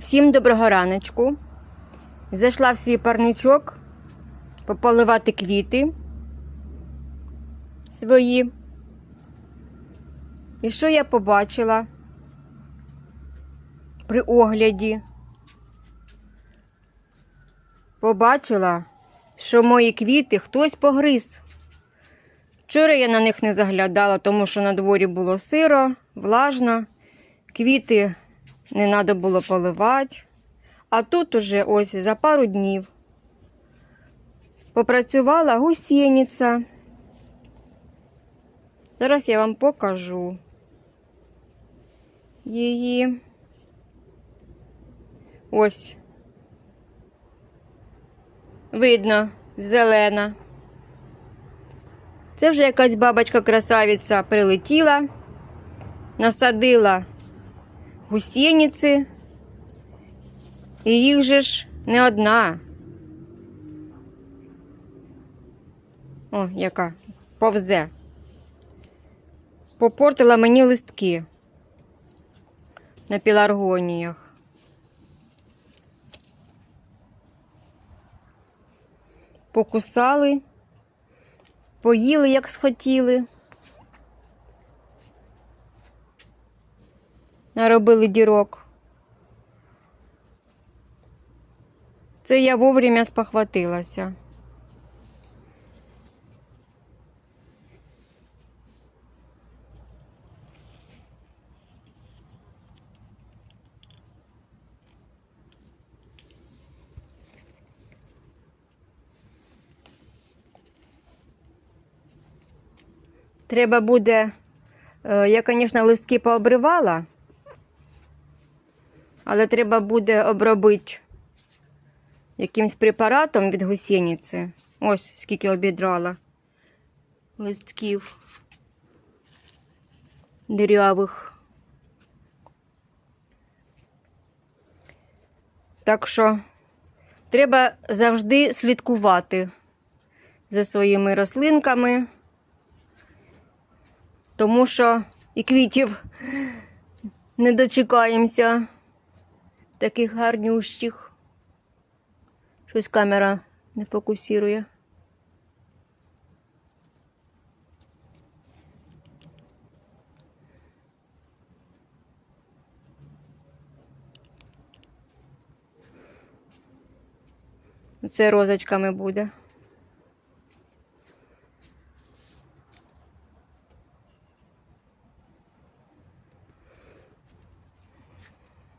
Всім доброго раночку. Зайшла в свій парничок пополивати квіти свої. І що я побачила при огляді? Побачила, що мої квіти хтось погриз. Вчора я на них не заглядала, тому що на дворі було сиро, влажно, квіти не треба було поливати. А тут уже ось за пару днів попрацювала гусениця. Зараз я вам покажу її. Ось. Видно, зелена. Це вже якась бабочка красавиця прилетіла, насадила гусениці, і їх же ж не одна. О, яка повзе. Попортила мені листки на піларгоніях. Покусали, поїли, як схотіли. Наробили дірок. Це я вовремя спохватилася. Треба буде, е, я, звісно, листки пообривала, але треба буде обробити якимсь препаратом від гусениці. Ось скільки обідрала листків дирявих. Так що треба завжди слідкувати за своїми рослинками, тому що і квітів не дочекаємося таких гарнющих. Щось камера не фокусірує. Це розочками буде.